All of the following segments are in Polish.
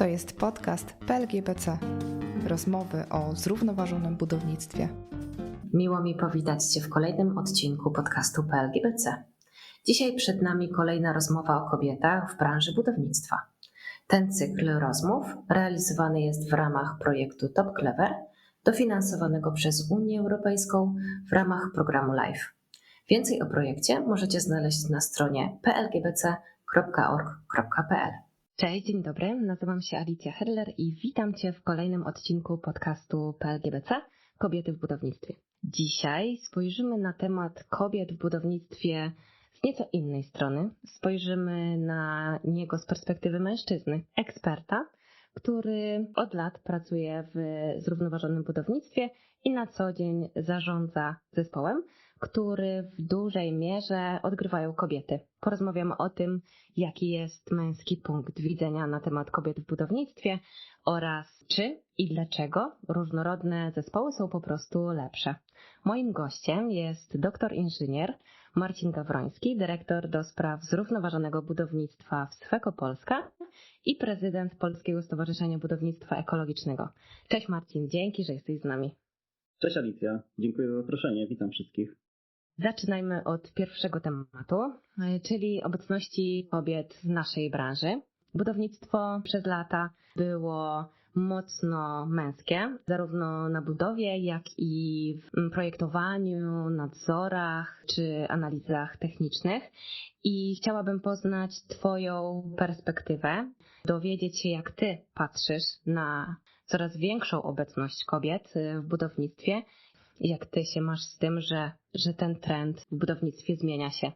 To jest podcast PLGBC. Rozmowy o zrównoważonym budownictwie. Miło mi powitać Cię w kolejnym odcinku podcastu PLGBC. Dzisiaj przed nami kolejna rozmowa o kobietach w branży budownictwa. Ten cykl rozmów realizowany jest w ramach projektu Top Clever, dofinansowanego przez Unię Europejską w ramach programu LIFE. Więcej o projekcie możecie znaleźć na stronie plgbc.org.pl. Cześć, dzień dobry. Nazywam się Alicja Herler i witam Cię w kolejnym odcinku podcastu PLGBC Kobiety w budownictwie. Dzisiaj spojrzymy na temat kobiet w budownictwie z nieco innej strony. Spojrzymy na niego z perspektywy mężczyzny, eksperta, który od lat pracuje w zrównoważonym budownictwie i na co dzień zarządza zespołem, który w dużej mierze odgrywają kobiety. Porozmawiamy o tym, jaki jest męski punkt widzenia na temat kobiet w budownictwie oraz czy i dlaczego różnorodne zespoły są po prostu lepsze. Moim gościem jest doktor inżynier Marcin Gawroński, dyrektor do spraw zrównoważonego budownictwa w Sweko Polska i prezydent Polskiego Stowarzyszenia Budownictwa Ekologicznego. Cześć Marcin, dzięki, że jesteś z nami. Cześć Alicja, dziękuję za zaproszenie, witam wszystkich. Zaczynajmy od pierwszego tematu, czyli obecności kobiet w naszej branży. Budownictwo przez lata było mocno męskie, zarówno na budowie, jak i w projektowaniu, nadzorach czy analizach technicznych. I chciałabym poznać Twoją perspektywę, dowiedzieć się, jak Ty patrzysz na coraz większą obecność kobiet w budownictwie. Jak Ty się masz z tym, że, że ten trend w budownictwie zmienia się?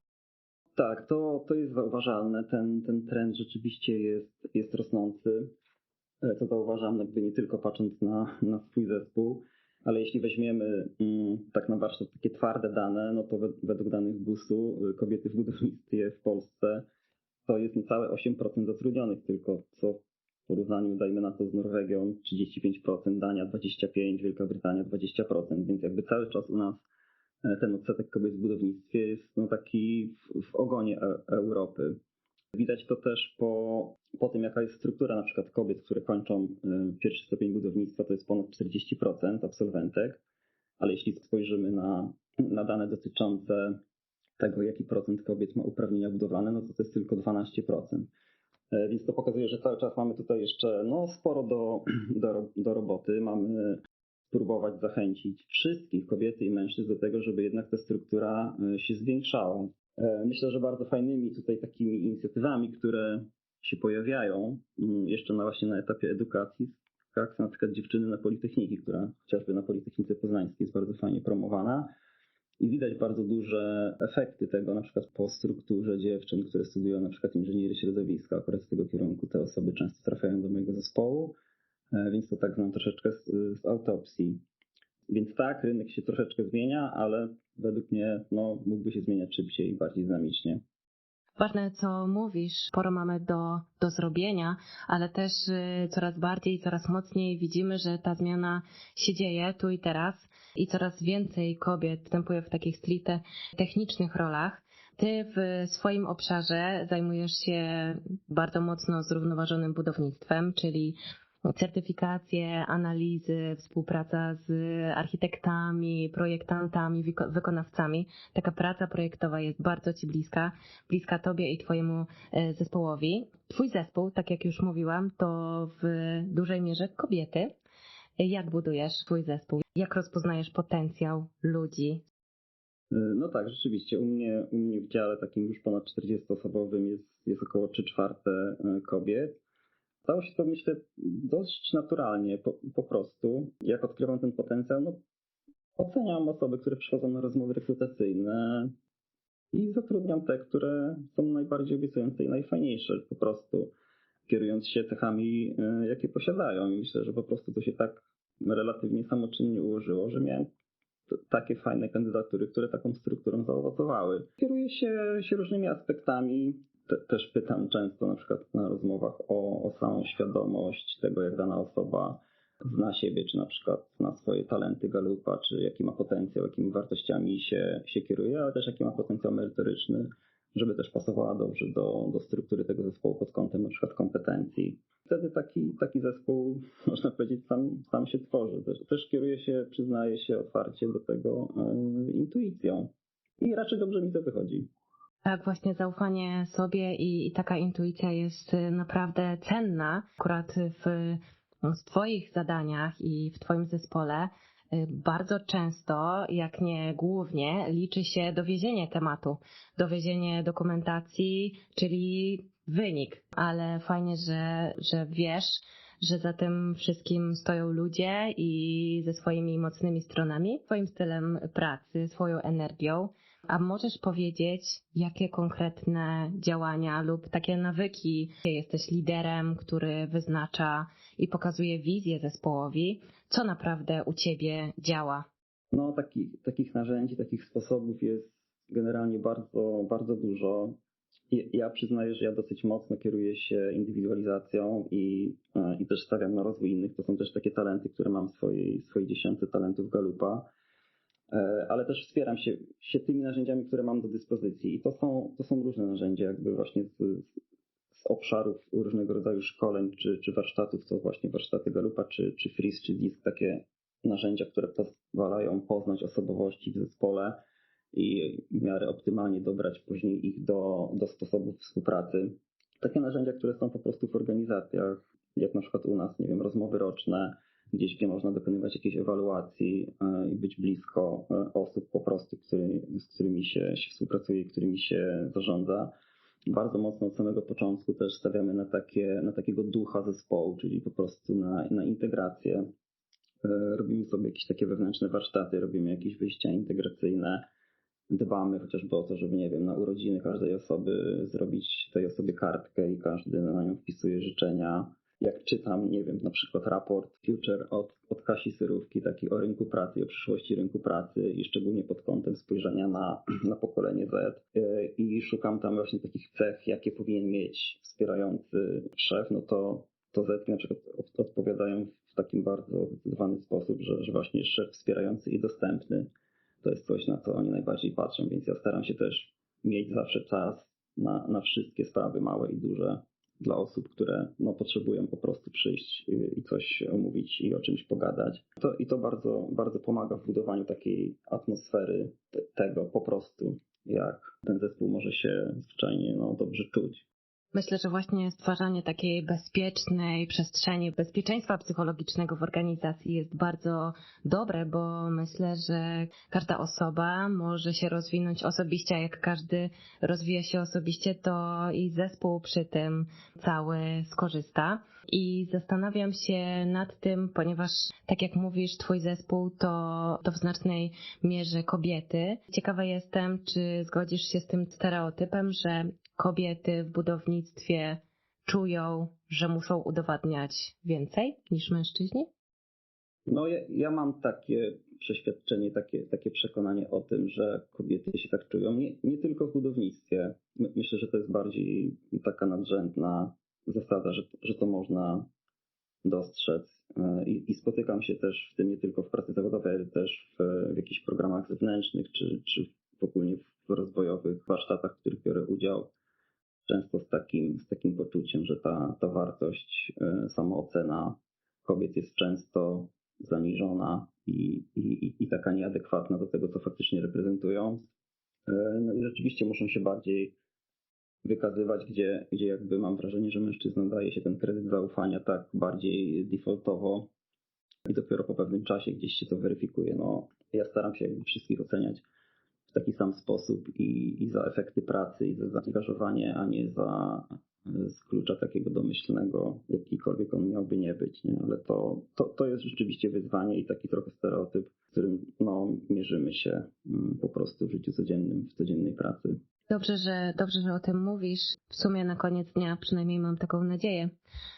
Tak, to, to jest zauważalne. Ten, ten trend rzeczywiście jest, jest rosnący. To zauważam jakby nie tylko patrząc na, na swój zespół, ale jeśli weźmiemy mm, tak na warsztat takie twarde dane, no to według danych GUS-u y, kobiety w budownictwie w Polsce to jest niecałe 8% zatrudnionych tylko, co w porównaniu dajmy na to z Norwegią 35%, Dania 25%, Wielka Brytania 20%, więc jakby cały czas u nas e, ten odsetek kobiet w budownictwie jest no taki w, w ogonie e Europy. Widać to też po, po tym, jaka jest struktura na przykład kobiet, które kończą y, pierwszy stopień budownictwa, to jest ponad 40% absolwentek, ale jeśli spojrzymy na, na dane dotyczące tego, jaki procent kobiet ma uprawnienia budowlane, no to to jest tylko 12%. E, więc to pokazuje, że cały czas mamy tutaj jeszcze no, sporo do, do, do roboty. Mamy spróbować zachęcić wszystkich kobiety i mężczyzn do tego, żeby jednak ta struktura y, się zwiększała. E, myślę, że bardzo fajnymi tutaj takimi inicjatywami, które się pojawiają mm, jeszcze na właśnie na etapie edukacji, jak na przykład dziewczyny na Politechniki, która chociażby na Politechnice Poznańskiej jest bardzo fajnie promowana. I widać bardzo duże efekty tego, na przykład po strukturze dziewczyn, które studiują na przykład inżynierii środowiska, akurat z tego kierunku te osoby często trafiają do mojego zespołu, e, więc to tak znam troszeczkę z, z autopsji. Więc tak, rynek się troszeczkę zmienia, ale według mnie no, mógłby się zmieniać szybciej i bardziej dynamicznie. Ważne, co mówisz, sporo mamy do, do zrobienia, ale też y, coraz bardziej, coraz mocniej widzimy, że ta zmiana się dzieje tu i teraz i coraz więcej kobiet wstępuje w takich stricte technicznych rolach. Ty w swoim obszarze zajmujesz się bardzo mocno zrównoważonym budownictwem, czyli certyfikacje, analizy, współpraca z architektami, projektantami, wykonawcami. Taka praca projektowa jest bardzo Ci bliska, bliska Tobie i Twojemu e, zespołowi. Twój zespół, tak jak już mówiłam, to w dużej mierze kobiety. Jak budujesz swój zespół? Jak rozpoznajesz potencjał ludzi? E, no tak, rzeczywiście. U mnie, u mnie w dziale takim już ponad 40-osobowym jest, jest około 3 czwarte e, kobiet. Stało się to, myślę, dość naturalnie, po, po prostu. Jak odkrywam ten potencjał, no, oceniam osoby, które przychodzą na rozmowy rekrutacyjne i zatrudniam te, które są najbardziej obiecujące i najfajniejsze, po prostu kierując się cechami, e, jakie posiadają. I myślę, że po prostu to się tak relatywnie samoczynnie ułożyło, że miałem takie fajne kandydatury, które taką strukturą zaowocowały. Kieruję się, się różnymi aspektami te, też pytam często na przykład na rozmowach o, o samą świadomość tego, jak dana osoba zna siebie, czy na przykład zna swoje talenty galupa, czy jaki ma potencjał, jakimi wartościami się, się kieruje, ale też jaki ma potencjał merytoryczny, żeby też pasowała dobrze do, do struktury tego zespołu pod kątem na przykład kompetencji. Wtedy taki, taki zespół, można powiedzieć, sam, sam się tworzy. Też, też kieruje się, przyznaje się otwarcie do tego e, intuicją. I raczej dobrze mi to wychodzi. Tak, właśnie zaufanie sobie i, i taka intuicja jest y, naprawdę cenna. Akurat w, w Twoich zadaniach i w Twoim zespole y, bardzo często, jak nie głównie, liczy się dowiezienie tematu, dowiezienie dokumentacji, czyli wynik. Ale fajnie, że, że wiesz, że za tym wszystkim stoją ludzie i ze swoimi mocnymi stronami, swoim stylem pracy, swoją energią. A możesz powiedzieć, jakie konkretne działania lub takie nawyki jesteś liderem, który wyznacza i pokazuje wizję zespołowi, co naprawdę u ciebie działa? No, takich, takich narzędzi, takich sposobów jest generalnie bardzo, bardzo dużo. Ja przyznaję, że ja dosyć mocno kieruję się indywidualizacją i, e, i też stawiam na rozwój innych. To są też takie talenty, które mam w swojej, swojej dziesiątce talentów Galupa ale też wspieram się, się tymi narzędziami, które mam do dyspozycji. I to są, to są różne narzędzia, jakby właśnie z, z obszarów różnego rodzaju szkoleń czy, czy warsztatów, to właśnie warsztaty Galupa, czy, czy Freeze, czy Disk, takie narzędzia, które pozwalają poznać osobowości w zespole i w miarę optymalnie dobrać później ich do, do sposobów współpracy. Takie narzędzia, które są po prostu w organizacjach, jak na przykład u nas, nie wiem, rozmowy roczne, gdzieś, gdzie można dokonywać jakiejś ewaluacji e, i być blisko e, osób po prostu, który, z którymi się, się współpracuje którymi się zarządza. Bardzo mocno od samego początku też stawiamy na, takie, na takiego ducha zespołu, czyli po prostu na, na integrację. E, robimy sobie jakieś takie wewnętrzne warsztaty, robimy jakieś wyjścia integracyjne. Dbamy chociażby o to, żeby, nie wiem, na urodziny każdej osoby zrobić tej osobie kartkę i każdy na nią wpisuje życzenia jak czytam, nie wiem, na przykład raport Future od, od Kasi Syrówki, taki o rynku pracy, o przyszłości rynku pracy i szczególnie pod kątem spojrzenia na, na pokolenie Z. E, i szukam tam właśnie takich cech, jakie powinien mieć wspierający szef, no to, to Z na przykład odpowiadają w takim bardzo zdecydowany sposób, że, że właśnie szef wspierający i dostępny to jest coś, na co oni najbardziej patrzą, więc ja staram się też mieć zawsze czas na, na wszystkie sprawy małe i duże, dla osób, które no, potrzebują po prostu przyjść i coś omówić i o czymś pogadać. To, I to bardzo, bardzo pomaga w budowaniu takiej atmosfery tego po prostu, jak ten zespół może się zwyczajnie no, dobrze czuć. Myślę, że właśnie stwarzanie takiej bezpiecznej przestrzeni, bezpieczeństwa psychologicznego w organizacji jest bardzo dobre, bo myślę, że każda osoba może się rozwinąć osobiście, a jak każdy rozwija się osobiście, to i zespół przy tym cały skorzysta. I zastanawiam się nad tym, ponieważ tak jak mówisz, twój zespół to, to w znacznej mierze kobiety. Ciekawa jestem, czy zgodzisz się z tym stereotypem, że kobiety w budownictwie czują, że muszą udowadniać więcej niż mężczyźni? No ja, ja mam takie przeświadczenie, takie, takie przekonanie o tym, że kobiety się tak czują. Nie, nie tylko w budownictwie. Myślę, że to jest bardziej taka nadrzędna zasada, że, że to można dostrzec. I, I, spotykam się też w tym nie tylko w pracy zawodowej, ale też w, w jakichś programach zewnętrznych, czy, czy ogólnie w rozwojowych warsztatach, w których biorę udział często z takim, z takim poczuciem, że ta, ta wartość, e, samoocena kobiet jest często zaniżona i, i, i taka nieadekwatna do tego, co faktycznie reprezentują. E, no i rzeczywiście muszą się bardziej wykazywać, gdzie, gdzie jakby mam wrażenie, że mężczyznom daje się ten kredyt zaufania tak bardziej defaultowo i dopiero po pewnym czasie gdzieś się to weryfikuje. No, ja staram się wszystkich oceniać taki sam sposób i, i za efekty pracy, i za zaangażowanie, a nie za z klucza takiego domyślnego, jakikolwiek on miałby nie być, nie? ale to, to, to jest rzeczywiście wyzwanie i taki trochę stereotyp, z którym no, mierzymy się mm, po prostu w życiu codziennym, w codziennej pracy. Dobrze, że dobrze, że o tym mówisz. W sumie na koniec dnia przynajmniej mam taką nadzieję,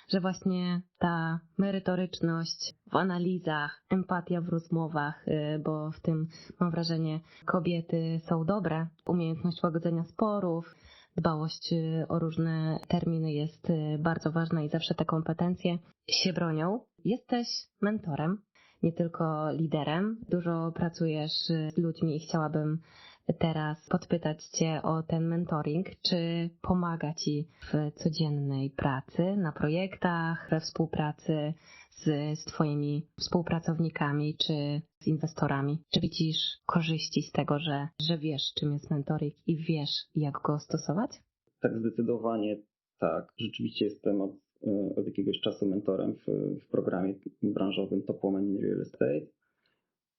że właśnie ta merytoryczność w analizach, empatia w rozmowach, y, bo w tym mam wrażenie kobiety są dobre, umiejętność łagodzenia sporów, dbałość y, o różne terminy jest y, bardzo ważna i zawsze te kompetencje się bronią. Jesteś mentorem, nie tylko liderem. Dużo pracujesz z ludźmi i chciałabym teraz podpytać Cię o ten mentoring. Czy pomaga Ci w codziennej pracy, na projektach, we współpracy z, z Twoimi współpracownikami czy z inwestorami? Czy widzisz korzyści z tego, że, że wiesz, czym jest mentoring i wiesz, jak go stosować? Tak, zdecydowanie tak. Rzeczywiście jestem od, e, od jakiegoś czasu mentorem w, w programie branżowym Top Woman in Real Estate.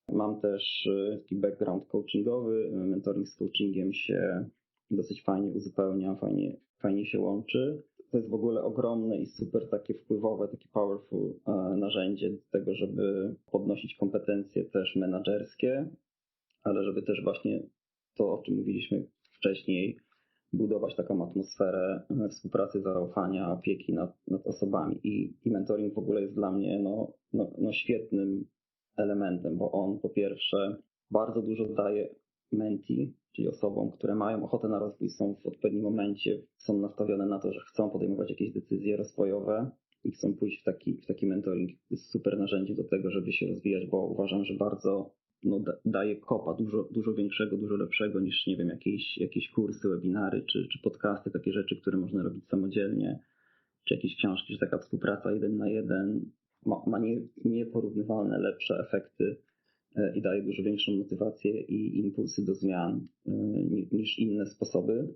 Mam też e, taki background coachingowy. Mentoring z coachingiem się dosyć fajnie uzupełnia, fajnie, fajnie się łączy. To jest w ogóle ogromne i super takie wpływowe, takie powerful e, narzędzie do tego, żeby podnosić kompetencje też menedżerskie, ale żeby też właśnie to, o czym mówiliśmy wcześniej, budować taką atmosferę e, współpracy, zaufania, opieki nad, nad osobami. I, I mentoring w ogóle jest dla mnie no, no, no świetnym elementem, bo on po pierwsze bardzo dużo daje menti, czyli osobom, które mają ochotę na rozwój, są w odpowiednim momencie, są nastawione na to, że chcą podejmować jakieś decyzje rozwojowe i chcą pójść w taki, w taki mentoring. To jest super narzędzie do tego, żeby się rozwijać, bo uważam, że bardzo no, daje kopa dużo, dużo większego, dużo lepszego niż, nie wiem, jakieś, jakieś kursy, webinary czy, czy podcasty, takie rzeczy, które można robić samodzielnie, czy jakieś książki, że taka współpraca jeden na jeden ma, ma nie, nieporównywalne lepsze efekty e, i daje dużo większą motywację i impulsy do zmian e, niż inne sposoby.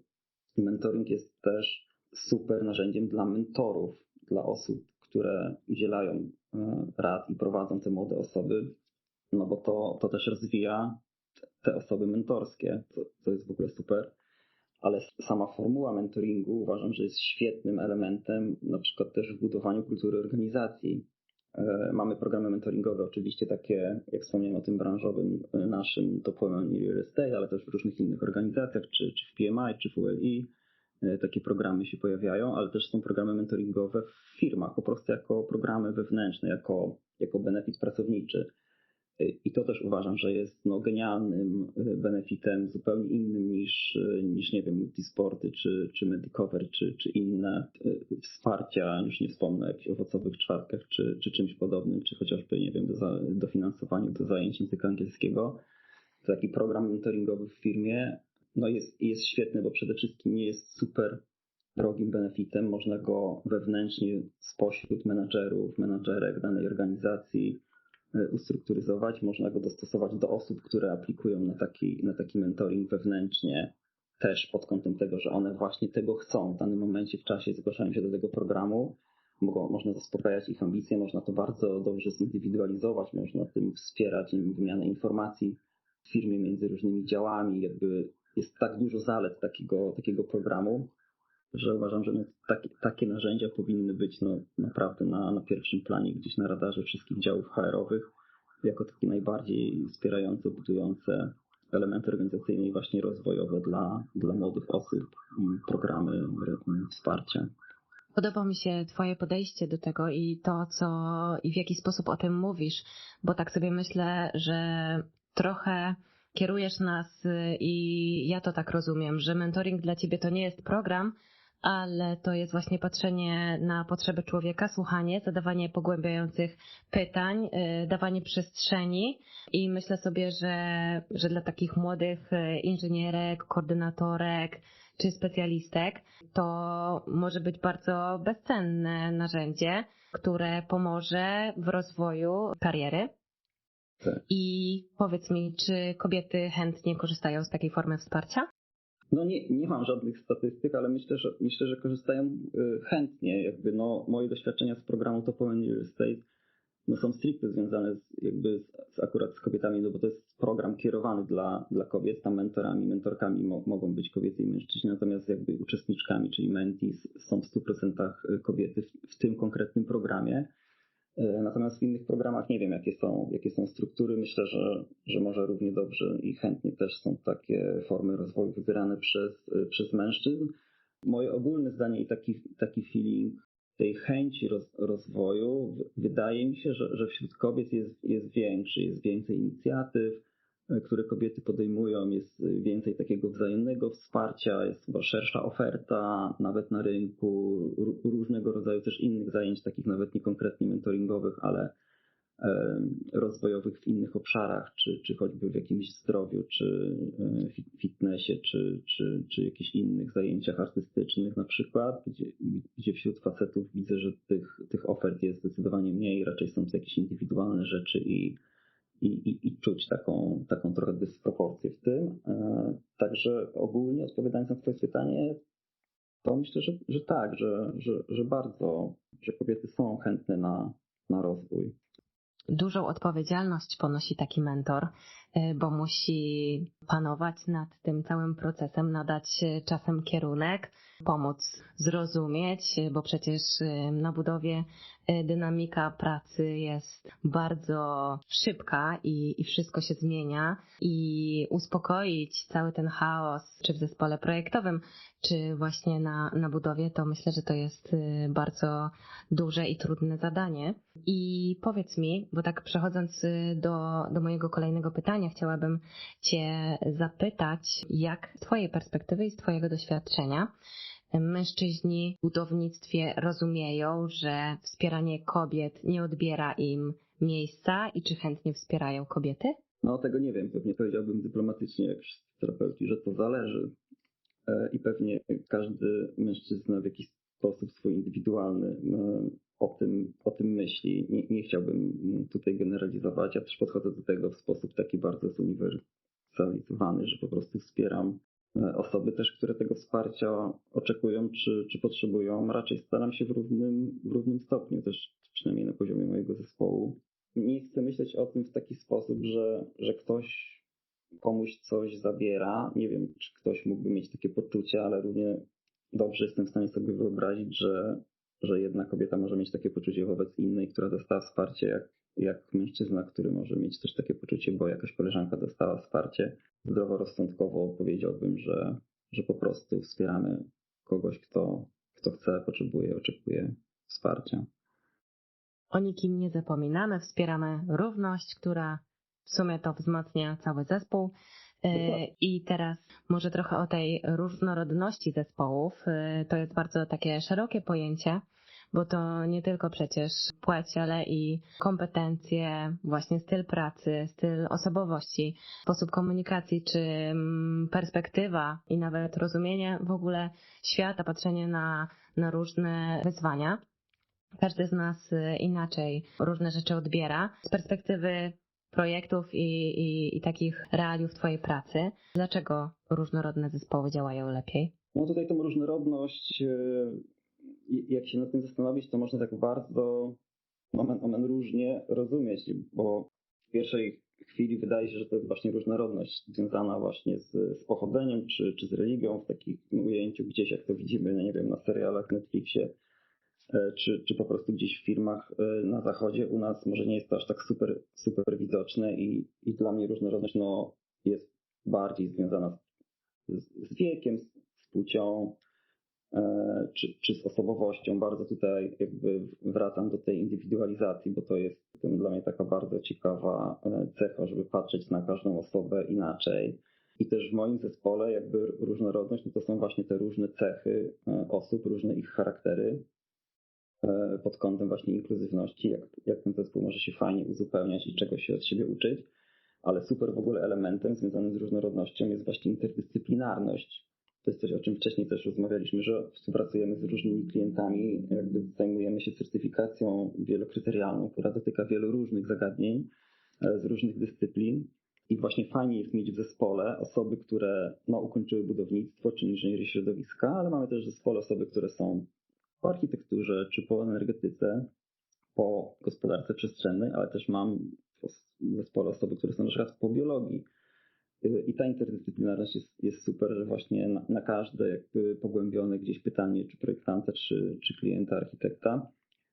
Mentoring jest też super narzędziem dla mentorów, dla osób, które udzielają e, rad i prowadzą te młode osoby, no bo to, to też rozwija te osoby mentorskie, co, co jest w ogóle super. Ale sama formuła mentoringu uważam, że jest świetnym elementem, na przykład też w budowaniu kultury organizacji. E, mamy programy mentoringowe, oczywiście takie, jak wspomniałem o tym branżowym e, naszym, to Women Real Estate, ale też w różnych innych organizacjach, czy, czy w PMI, czy w ULI. E, takie programy się pojawiają, ale też są programy mentoringowe w firmach, po prostu jako programy wewnętrzne, jako, jako benefit pracowniczy. I to też uważam, że jest no, genialnym benefitem, zupełnie innym niż, niż nie wiem, multisporty, czy, czy Medicover, czy, czy inne wsparcia, już nie wspomnę jakichś owocowych czwartkach, czy, czy czymś podobnym, czy chociażby, nie wiem, do, dofinansowaniu do zajęć języka angielskiego. Taki program mentoringowy w firmie no jest, jest świetny, bo przede wszystkim nie jest super drogim benefitem. Można go wewnętrznie spośród menadżerów, menadżerek danej organizacji ustrukturyzować, można go dostosować do osób, które aplikują na taki, na taki mentoring wewnętrznie, też pod kątem tego, że one właśnie tego chcą. W danym momencie w czasie, zgłaszają się do tego programu, mogą, można zaspokajać ich ambicje, można to bardzo dobrze zindywidualizować, można tym wspierać wymianę informacji w firmie między różnymi działami, jakby jest tak dużo zalet takiego, takiego programu, że uważam, że takie, takie narzędzia powinny być no, naprawdę na, na pierwszym planie, gdzieś na radarze wszystkich działów HR-owych, jako takie najbardziej wspierające, budujące elementy organizacyjne i właśnie rozwojowe dla, dla młodych osób, programy wsparcia. Podoba mi się Twoje podejście do tego i to, co i w jaki sposób o tym mówisz, bo tak sobie myślę, że trochę kierujesz nas i ja to tak rozumiem, że mentoring dla Ciebie to nie jest program, ale to jest właśnie patrzenie na potrzeby człowieka, słuchanie, zadawanie pogłębiających pytań, y, dawanie przestrzeni i myślę sobie, że, że dla takich młodych y, inżynierek, koordynatorek czy specjalistek to może być bardzo bezcenne narzędzie, które pomoże w rozwoju kariery. Tak. I powiedz mi, czy kobiety chętnie korzystają z takiej formy wsparcia? No nie, nie mam żadnych statystyk, ale myślę, że myślę, że korzystają y, chętnie. Jakby no, moje doświadczenia z programu Top Women Real Estate no, są stricte związane z, jakby z, z, akurat z kobietami, no bo to jest program kierowany dla, dla kobiet, tam mentorami, mentorkami mo, mogą być kobiety i mężczyźni, natomiast jakby uczestniczkami, czyli mentees są w 100% kobiety w, w tym konkretnym programie. E, natomiast w innych programach nie wiem, jakie są, jakie są struktury. Myślę, że, że może równie dobrze i chętnie też są takie formy rozwoju wybierane przez, przez mężczyzn. Moje ogólne zdanie i taki, taki feeling tej chęci roz, rozwoju, wydaje mi się, że, że wśród kobiet jest, jest większy, jest więcej inicjatyw, E, które kobiety podejmują, jest więcej takiego wzajemnego wsparcia, jest chyba szersza oferta nawet na rynku, różnego rodzaju też innych zajęć, takich nawet niekonkretnie mentoringowych, ale, rozwojowych w innych obszarach, czy, czy choćby w jakimś zdrowiu, czy fitnessie, czy, czy, czy jakichś innych zajęciach artystycznych na przykład, gdzie, gdzie wśród facetów widzę, że tych, tych ofert jest zdecydowanie mniej, raczej są to jakieś indywidualne rzeczy i, i, i, i czuć taką, taką trochę dysproporcję w tym. Także ogólnie odpowiadając na Twoje pytanie, to myślę, że, że tak, że, że, że bardzo, że kobiety są chętne na, na rozwój. Dużą odpowiedzialność ponosi taki mentor, bo musi panować nad tym całym procesem, nadać czasem kierunek, pomóc zrozumieć, bo przecież na budowie dynamika pracy jest bardzo szybka i, i wszystko się zmienia i uspokoić cały ten chaos, czy w zespole projektowym, czy właśnie na, na budowie, to myślę, że to jest bardzo duże i trudne zadanie. I powiedz mi, bo tak przechodząc do, do mojego kolejnego pytania, chciałabym Cię zapytać, jak z Twojej perspektywy i z Twojego doświadczenia, mężczyźni w budownictwie rozumieją, że wspieranie kobiet nie odbiera im miejsca i czy chętnie wspierają kobiety? No tego nie wiem, pewnie powiedziałbym dyplomatycznie jak terapeuci, że to zależy e, i pewnie każdy mężczyzna w jakiś sposób swój indywidualny e, o tym, o tym myśli. Nie, nie chciałbym tutaj generalizować, ja też podchodzę do tego w sposób taki bardzo zuniwersalizowany, że po prostu wspieram E, osoby też, które tego wsparcia oczekują czy, czy potrzebują, raczej staram się w równym, w równym stopniu, też przynajmniej na poziomie mojego zespołu. Nie chcę myśleć o tym w taki sposób, że, że ktoś komuś coś zabiera. Nie wiem, czy ktoś mógłby mieć takie poczucie, ale równie dobrze jestem w stanie sobie wyobrazić, że, że jedna kobieta może mieć takie poczucie wobec innej, która dostała wsparcie, jak, jak mężczyzna, który może mieć też takie poczucie, bo jakaś koleżanka dostała wsparcie zdroworozsądkowo powiedziałbym, że, że po prostu wspieramy kogoś, kto, kto chce, potrzebuje, oczekuje wsparcia. O nikim nie zapominamy, wspieramy równość, która w sumie to wzmacnia cały zespół. E, I teraz może trochę o tej różnorodności zespołów. E, to jest bardzo takie szerokie pojęcie bo to nie tylko przecież płeć, ale i kompetencje, właśnie styl pracy, styl osobowości, sposób komunikacji, czy mm, perspektywa i nawet rozumienie w ogóle świata, patrzenie na, na różne wyzwania. Każdy z nas y, inaczej różne rzeczy odbiera. Z perspektywy projektów i, i, i takich realiów Twojej pracy, dlaczego różnorodne zespoły działają lepiej? No tutaj tą różnorodność jak się nad tym zastanowić, to można tak bardzo moment, moment różnie rozumieć, bo w pierwszej chwili wydaje się, że to jest właśnie różnorodność związana właśnie z, z pochodzeniem czy, czy z religią w takim ujęciu gdzieś, jak to widzimy, no nie wiem, na serialach Netflixie, e, czy, czy po prostu gdzieś w firmach e, na zachodzie. U nas może nie jest to aż tak super, super widoczne i, i dla mnie różnorodność no, jest bardziej związana z, z wiekiem, z płcią, E, czy, czy z osobowością. Bardzo tutaj jakby wracam do tej indywidualizacji, bo to jest dla mnie taka bardzo ciekawa e, cecha, żeby patrzeć na każdą osobę inaczej. I też w moim zespole jakby różnorodność no to są właśnie te różne cechy e, osób, różne ich charaktery pod kątem właśnie inkluzywności, jak, jak ten zespół może się fajnie uzupełniać i czegoś się od siebie uczyć. Ale super w ogóle elementem związanym z różnorodnością jest właśnie interdyscyplinarność to jest coś, o czym wcześniej też rozmawialiśmy, że współpracujemy z różnymi klientami, jakby zajmujemy się certyfikacją wielokryterialną, która dotyka wielu różnych zagadnień e, z różnych dyscyplin. I właśnie fajnie jest mieć w zespole osoby, które no, ukończyły budownictwo czy inżynierię środowiska, ale mamy też w zespole osoby, które są po architekturze czy po energetyce, po gospodarce przestrzennej, ale też mam w zespole osoby, które są na przykład po biologii i ta interdyscyplinarność jest, jest super, że właśnie na, na, każde jakby pogłębione gdzieś pytanie, czy projektanta, czy, czy klienta, architekta,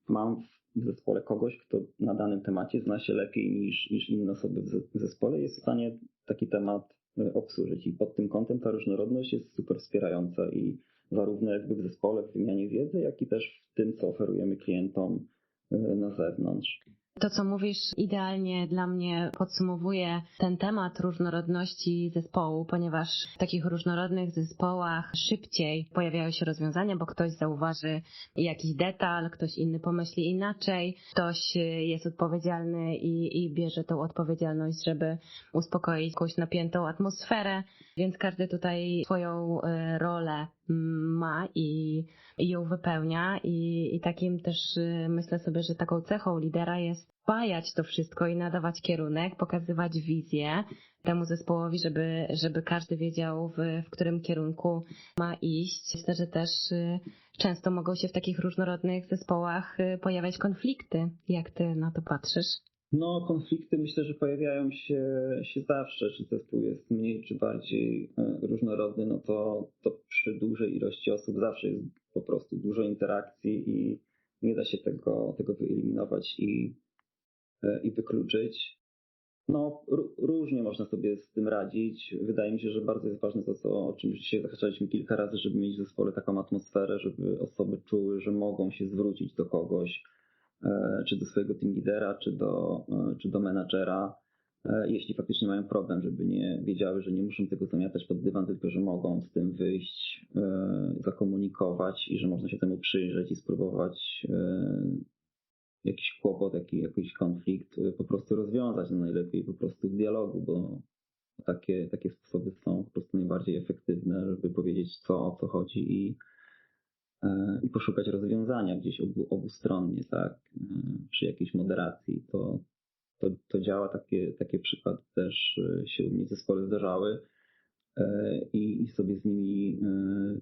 mam w zespole kogoś, kto na danym temacie zna się lepiej niż, niż inne osoby w zespole, jest w stanie taki temat e, obsłużyć. I pod tym kątem ta różnorodność jest super wspierająca i zarówno jakby w zespole, w wymianie wiedzy, jak i też w tym, co oferujemy klientom e, na zewnątrz. To, co mówisz, idealnie dla mnie podsumowuje ten temat różnorodności zespołu, ponieważ w takich różnorodnych zespołach szybciej pojawiają się rozwiązania, bo ktoś zauważy jakiś detal, ktoś inny pomyśli inaczej, ktoś jest odpowiedzialny i, i bierze tą odpowiedzialność, żeby uspokoić jakąś napiętą atmosferę, więc każdy tutaj swoją e, rolę ma i, i ją wypełnia i, i takim też y, myślę sobie, że taką cechą lidera jest spajać to wszystko i nadawać kierunek, pokazywać wizję temu zespołowi, żeby, żeby każdy wiedział w, w którym kierunku ma iść. Myślę, że też y, często mogą się w takich różnorodnych zespołach y, pojawiać konflikty. Jak ty na to patrzysz? No, konflikty myślę, że pojawiają się, się zawsze, czy zespół jest mniej czy bardziej e, różnorodny, no to, to przy dużej ilości osób zawsze jest po prostu dużo interakcji i nie da się tego, tego wyeliminować i, e, i wykluczyć. No, różnie można sobie z tym radzić. Wydaje mi się, że bardzo jest ważne to, co, o czym dzisiaj zahaczaliśmy kilka razy, żeby mieć w zespole taką atmosferę, żeby osoby czuły, że mogą się zwrócić do kogoś, czy do swojego team lidera, czy do, e, czy do menadżera, e, jeśli faktycznie mają problem, żeby nie wiedziały, że nie muszą tego zamiatać pod dywan, tylko że mogą z tym wyjść, zakomunikować i że można się temu przyjrzeć i spróbować jakiś kłopot, jakiś, konflikt po prostu rozwiązać, no najlepiej po prostu w dialogu, bo takie, takie sposoby są po prostu najbardziej efektywne, żeby powiedzieć co, o co chodzi i E, i poszukać rozwiązania gdzieś obu, obustronnie, tak, e, przy jakiejś moderacji. To, to, to działa, takie, takie przykłady też e, się u mnie w zespole zdarzały i, i sobie z nimi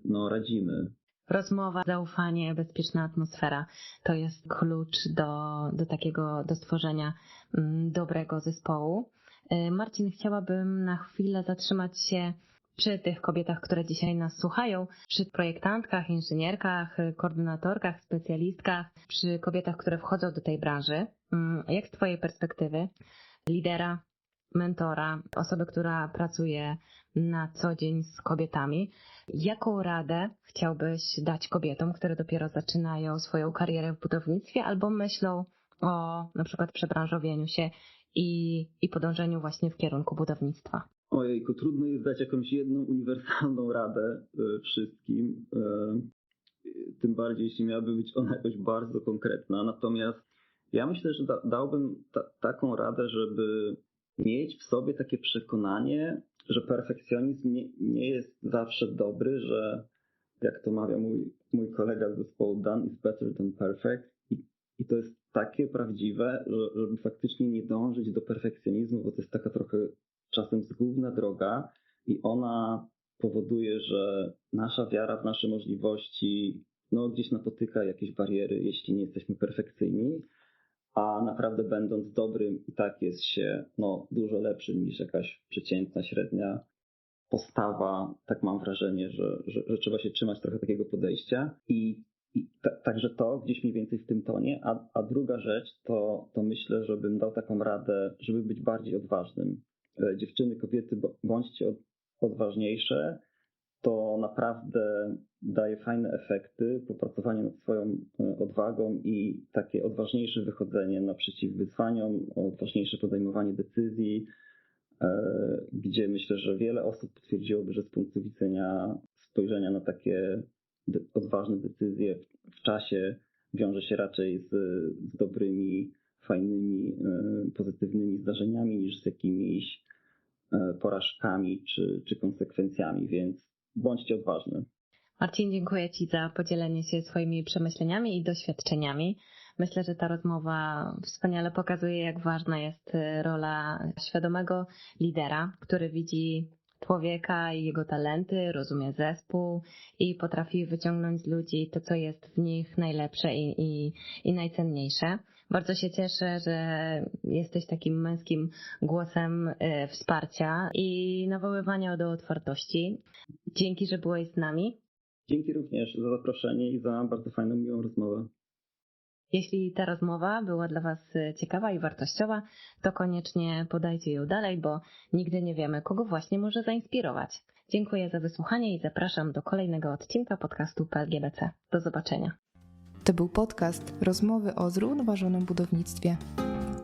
no, radzimy. Rozmowa, zaufanie, bezpieczna atmosfera to jest klucz do, do takiego, do stworzenia mm, dobrego zespołu. Marcin, chciałabym na chwilę zatrzymać się przy tych kobietach, które dzisiaj nas słuchają, przy projektantkach, inżynierkach, koordynatorkach, specjalistkach, przy kobietach, które wchodzą do tej branży. Mm, jak z Twojej perspektywy lidera, mentora, osoby, która pracuje na co dzień z kobietami, jaką radę chciałbyś dać kobietom, które dopiero zaczynają swoją karierę w budownictwie albo myślą o na przykład przebranżowieniu się i, i podążeniu właśnie w kierunku budownictwa? Ojejku, trudno jest dać jakąś jedną uniwersalną radę e, wszystkim, e, tym bardziej jeśli miałaby być ona jakoś bardzo konkretna. Natomiast ja myślę, że da, dałbym ta, taką radę, żeby mieć w sobie takie przekonanie, że perfekcjonizm nie, nie jest zawsze dobry, że jak to mawia mój, mój kolega z zespołu, done is better than perfect. I, i to jest takie prawdziwe, że, żeby faktycznie nie dążyć do perfekcjonizmu, bo to jest taka trochę czasem zgubna droga i ona powoduje, że nasza wiara w nasze możliwości no, gdzieś napotyka jakieś bariery, jeśli nie jesteśmy perfekcyjni, a naprawdę będąc dobrym i tak jest się no, dużo lepszym niż jakaś przeciętna, średnia postawa. Tak mam wrażenie, że, że, że trzeba się trzymać trochę takiego podejścia i i także to gdzieś mniej więcej w tym tonie. A, a druga rzecz to, to myślę, żebym dał taką radę, żeby być bardziej odważnym. Dziewczyny, kobiety, bądźcie odważniejsze, to naprawdę daje fajne efekty, popracowanie nad swoją e, odwagą i takie odważniejsze wychodzenie naprzeciw wyzwaniom, odważniejsze podejmowanie decyzji, e, gdzie myślę, że wiele osób potwierdziłoby, że z punktu widzenia spojrzenia na takie odważne decyzje w czasie wiąże się raczej z, z dobrymi, fajnymi, pozytywnymi zdarzeniami niż z jakimiś E, porażkami czy, czy konsekwencjami, więc bądźcie odważni. Marcin, dziękuję Ci za podzielenie się swoimi przemyśleniami i doświadczeniami. Myślę, że ta rozmowa wspaniale pokazuje, jak ważna jest e, rola świadomego lidera, który widzi człowieka i jego talenty, rozumie zespół i potrafi wyciągnąć z ludzi to, co jest w nich najlepsze i, i, i najcenniejsze. Bardzo się cieszę, że jesteś takim męskim głosem e, wsparcia i nawoływania do otwartości. Dzięki, że byłeś z nami. Dzięki również za zaproszenie i za bardzo fajną, miłą rozmowę. Jeśli ta rozmowa była dla Was ciekawa i wartościowa, to koniecznie podajcie ją dalej, bo nigdy nie wiemy, kogo właśnie może zainspirować. Dziękuję za wysłuchanie i zapraszam do kolejnego odcinka podcastu PLGBC. Do zobaczenia. To był podcast Rozmowy o zrównoważonym budownictwie.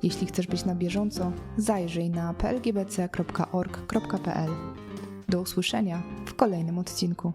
Jeśli chcesz być na bieżąco, zajrzyj na plgbc.org.pl. Do usłyszenia w kolejnym odcinku.